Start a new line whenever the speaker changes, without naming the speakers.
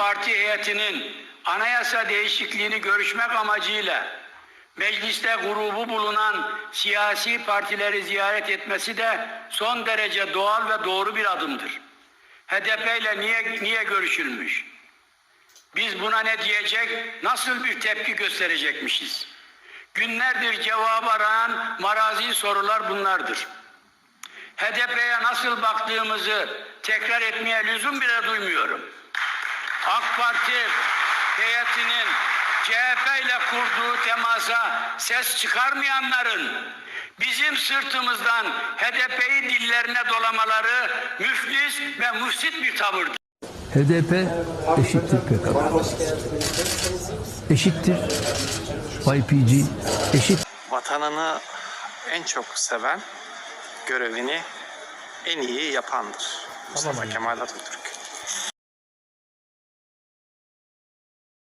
Parti heyetinin anayasa değişikliğini görüşmek amacıyla mecliste grubu bulunan siyasi partileri ziyaret etmesi de son derece doğal ve doğru bir adımdır. HDP ile niye, niye görüşülmüş? Biz buna ne diyecek, nasıl bir tepki gösterecekmişiz? Günlerdir cevabı arayan marazi sorular bunlardır. HDP'ye nasıl baktığımızı tekrar etmeye lüzum bile duymuyorum. AK Parti heyetinin CHP ile kurduğu temasa ses çıkarmayanların bizim sırtımızdan HDP'yi dillerine dolamaları müflis ve müfsit bir tavırdır.
HDP eşittir PKK. Eşittir YPG, eşit
vatanını en çok seven, görevini en iyi yapandır. Mustafa Kemal Atatürk.